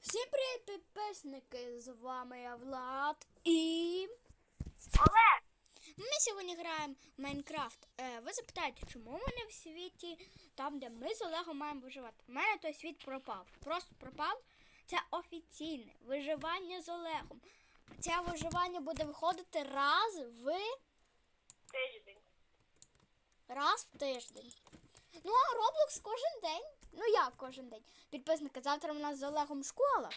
Всім привіт, підписники! З вами я Влад і. Олег, Ми сьогодні граємо в Майнкрафт. Е, ви запитаєте, чому ми не в світі, там, де ми з Олегом маємо виживати. У мене той світ пропав. Просто пропав. Це офіційне виживання з Олегом. Це виживання буде виходити раз в тиждень. раз в тиждень. Ну, а Roblox кожен день. Ну як кожен день? Підписники, завтра у нас з Олегом школа.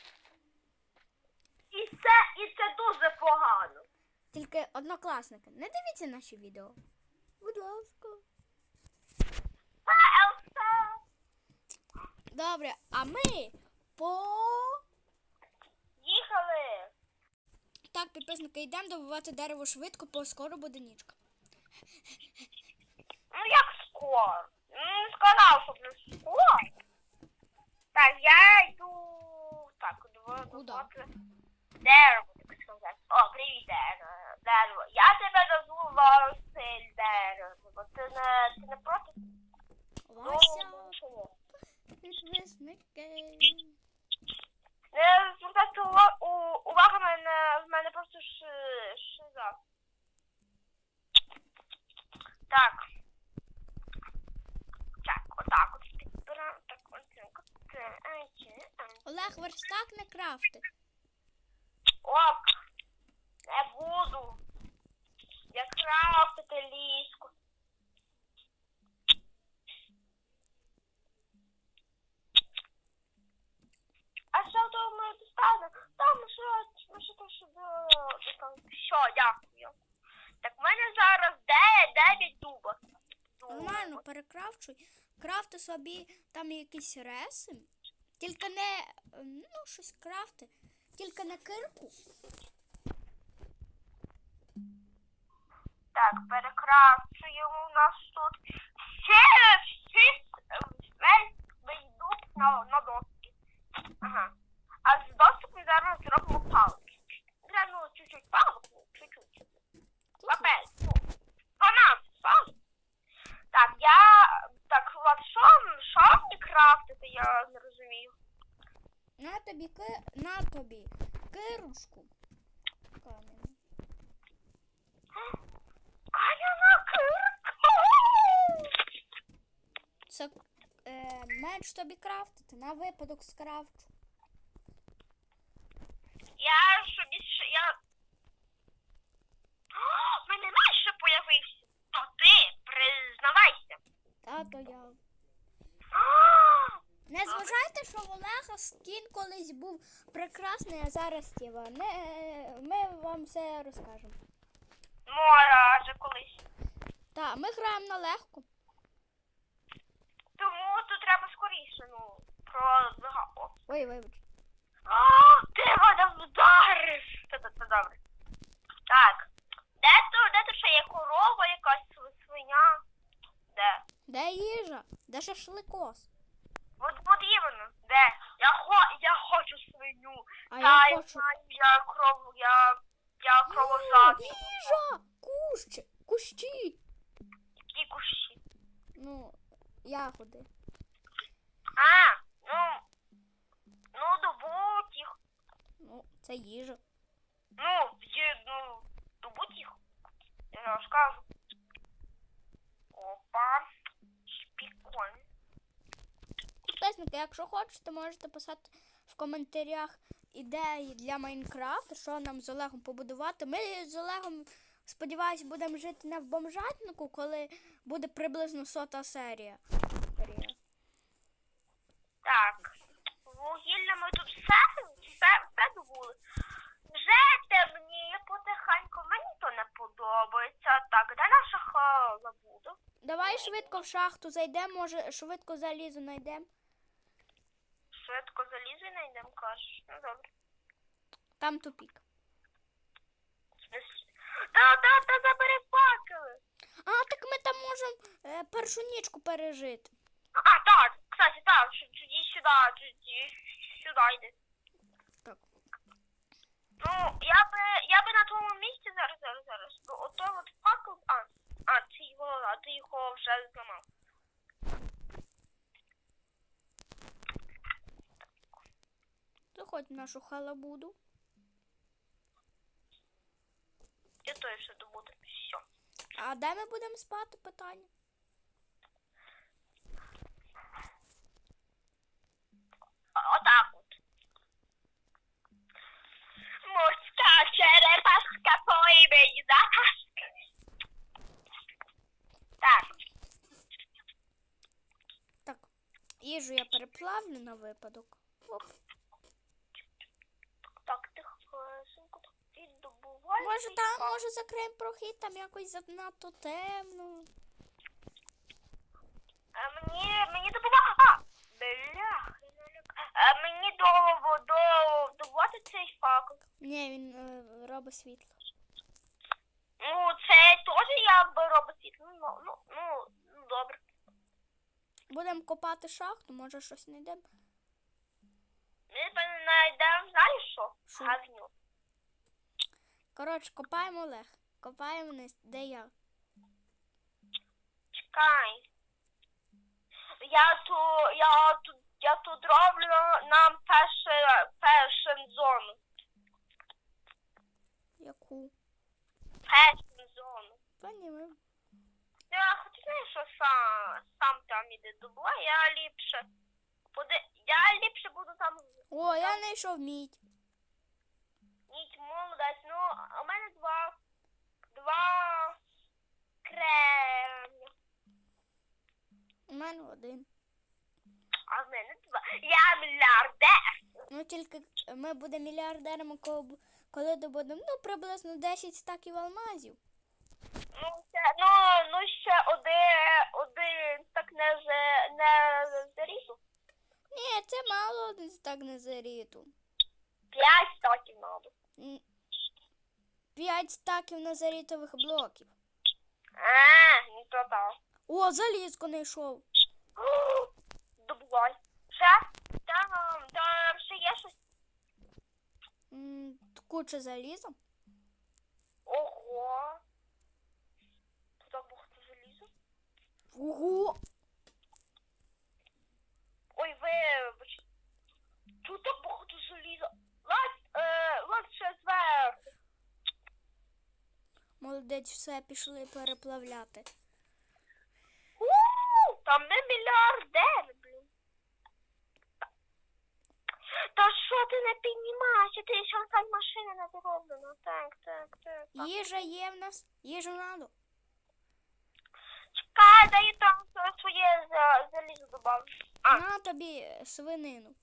І це, і це дуже погано. Тільки однокласники, не дивіться наші відео. Будь ласка. Добре, а ми по. Їхали. Так, підписники, йдемо добувати дерево швидко, бо скоро буде нічка. Ну як скоро? Ну, сказав, щоб не скоро. Так, я йду. Так, два, Куда? Дерево, так сказати. О, привіт, дерево. Дерево. Я тебе назву Василь дерево. Ти не, ти не проти? Вася, чи ні? підписники. Не звертайте ува- у- увагу, в мене, в мене просто ши- шиза. Так, отак от підбираємо. Так, ось так. от, е, ай, чи, ай. Олег, верстак не крафти. Ок. Не буду. Я крафтити ліжко. А що то ми достанемо? Там що, ми що то що достанемо. Що, дякую. Так, в мене зараз 9 дуба. Нормально, перекрафчуй. Крафти собі там якісь реси. Тільки не, ну, щось крафти. Тільки не кирку. Так, перекрафчуємо у нас тут. Весь весь дуб на, на доски. Ага. А з досок ми зараз зробимо палки. Для, ну, чуть-чуть палок, ну, чуть-чуть. Капець, ну, 12 палок. Так, я... Так, Влад, що, що мені крафтити, я не розумію. На тобі ки... на тобі кирушку. Кирка! Це е, меч тобі крафтити, на випадок скрафчу. Я собі ще я. О, в мене меч ще появився. То ти признавайся. Тато я. Не зважайте, що в Олега скін колись був прекрасний, а зараз тіла. Не, ми вам все розкажемо. Може, колись. Так, ми граємо на легко. Тому тут треба скоріше, ну, про О, Ой, вибач. О, ти мене вдариш. Це, це, це добре. Так. Де тут, де тут ще є корова якась свиня? Де? Де їжа? Де шашликос? От потрібно. Де? Я хо я хочу свиню. А Та, я хочу. я кров, я, я кровосад. Їжа! Кущ! Кущі! Які кущі. Ну, ягоди. А, ну, ну, добудь їх. Ну, це їжа. Ну, є, ну, добудь їх. Я розкажу. Опа. Підписники, якщо хочете, можете писати в коментарях ідеї для Майнкрафту, що нам з Олегом побудувати. Ми з Олегом, сподіваюсь, будемо жити не в бомжатнику, коли буде приблизно сота серія. Так. Вугілля ми тут все, все, все добули. Вже темніє потихеньку, мені то не подобається. Так, де наша хала буде? Давай швидко в шахту зайдемо, може швидко залізо знайдемо. Швидко залізу і знайдемо кажеш. Ну добре. Там тупік. Та, та, та забери факели. А, так ми там можемо е, першу нічку пережити. А, так, кстати, так, тоді сюди, тоді сюди йди. Так. Ну, я би, я би на твоєму місці зараз, зараз, зараз. Ну, ото от факел, а, а, ти його, а ти його вже зламав. То заходь в нашу халабуду. Я то ще добуду. Все. А де ми будемо спати? Питання. Отак от. Морська черепашка по імені Запаска. Так. Так, їжу я переплавлю на випадок. Оп. Так, тихесенько так віддобувай. Може там, може закриємо прохід, там якось занадто темно. А мені, мені допомагає. А, бля. А мені до, до, добувати цей факел. Ні, він е, робить світло. Ну, це теж якби робить світло. Ну, ну, ну, ну, добре. Будемо копати шахту, може щось знайдемо. Ми знайдемо, знаєш що? Що? Гавню. Коротше, копаємо Олег. Копаємо вниз. Де я? Чекай. Я ту, я тут, я тут роблю нам перше, першу зону. Яку? Першу зону. Ми. Я хочу знаєш, що сам, сам там іде дуба, я ліпше. Буде, я ліпше буду там О, я знайшов мідь. ніч молодець. Ну, у мене два, два кремня. У мене один. А в мене два. Я мільярдер. Ну тільки ми будемо мільярдерами, коли коли добудемо ну, приблизно 10 стаків алмазів. Ну, це, ну, ну ще один, один так не, з- не зарізу. Ні, це мало один стак назаріту. П'ять стаків надо. М, П'ять стаків назарітових блоків. А, не то так. О, залізко знайшов. Добувай. Ще? Там, там ще є щось. М, Куча заліза. Ого. Так багато заліза. Ого! Ой, вибач. Тут так багато заліза. Лад, е, лад ще зверху. Молодець, все пішли переплавляти. У, Там не мільярдер, блін. Та що ти не піднімаєшся? Ти ще там машина не зроблена. Так, так, так. так. Їжа є в нас, їжу надо. Чекай, дай там своє залізо добавлю. А. На тобі свинину.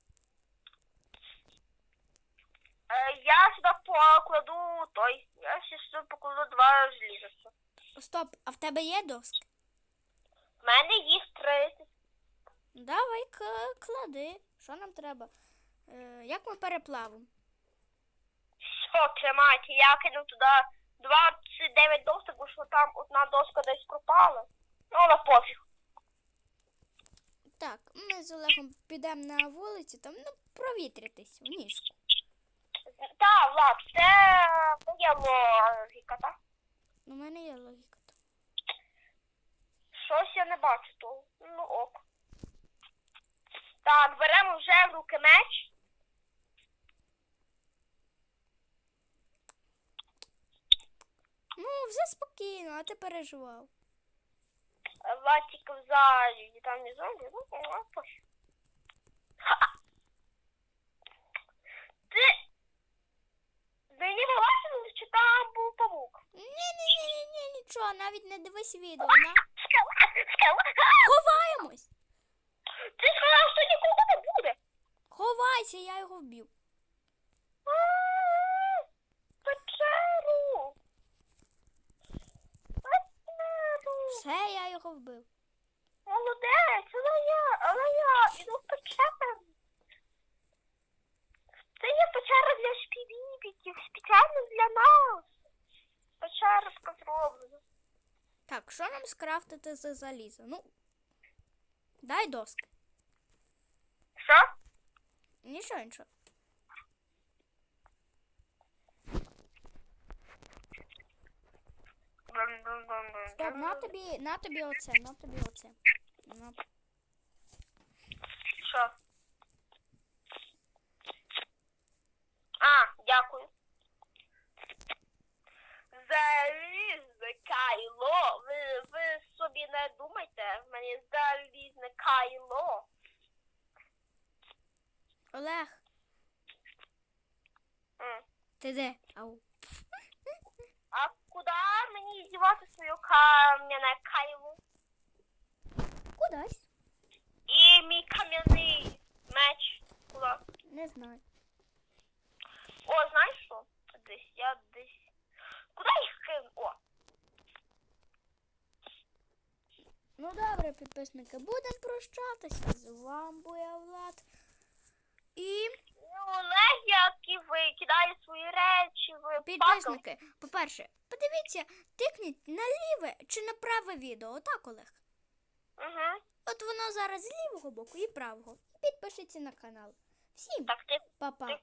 Е, я сюди покладу той. Я сюди покладу два желіза. Стоп, а в тебе є доски? В мене їх 30. Давай клади. Що нам треба? Е, як ми переплавимо? Все, тримайте, я кинув туди 29 досок, бо що там одна доска десь пропала. Ну, але пофіг. Так, ми з Олегом підемо на вулицю, там ну, провітритись в ніжку. Так, Влад, це моя логіка, так? У мене є логіка. Щось я не бачу того. Ну ок. Так, беремо вже в руки меч. Ну, все спокійно, а ти переживав. Ватик в залі, там не зомбі, ну, ну, пофіг. Ха! Ти мені вилазило, чи там був павук? Ні-ні-ні, нічого, навіть не дивись відео. А, На... Скала, скала. Ховаємось! Ти сказав, що нікого не буде. Ховайся, я його вб'ю. А, Печеру. Печеру. Все, я його вбив. Молодець, але я, але іду. Це є печера для шпівіпіків, спеціально для нас. Печерка зроблена. Так, що нам скрафтити за залізо? Ну, дай доски. Що? Нічого, нічого. Стоп, на тобі, на тобі оце, на тобі оце. На. Що? А, дякую. Залізне кайло. Ви, ви собі не думайте. В мене залізне кайло. Олег. М. Ти де? Ау. А куди мені здівати своє кам'яне кайло? Не знаю. О, знаєш що? Десь я десь. Куди їх кину? О, Ну добре, підписники, будемо прощатися. З вами був я Влад. І і Олег, який викидає свої речі в пакл. підписники, по-перше, подивіться, тикніть на ліве чи на праве відео. Отак, Олег. Угу. От воно зараз з лівого боку і правого. І підпишіться на канал. Всім Так, ти па-па. ти-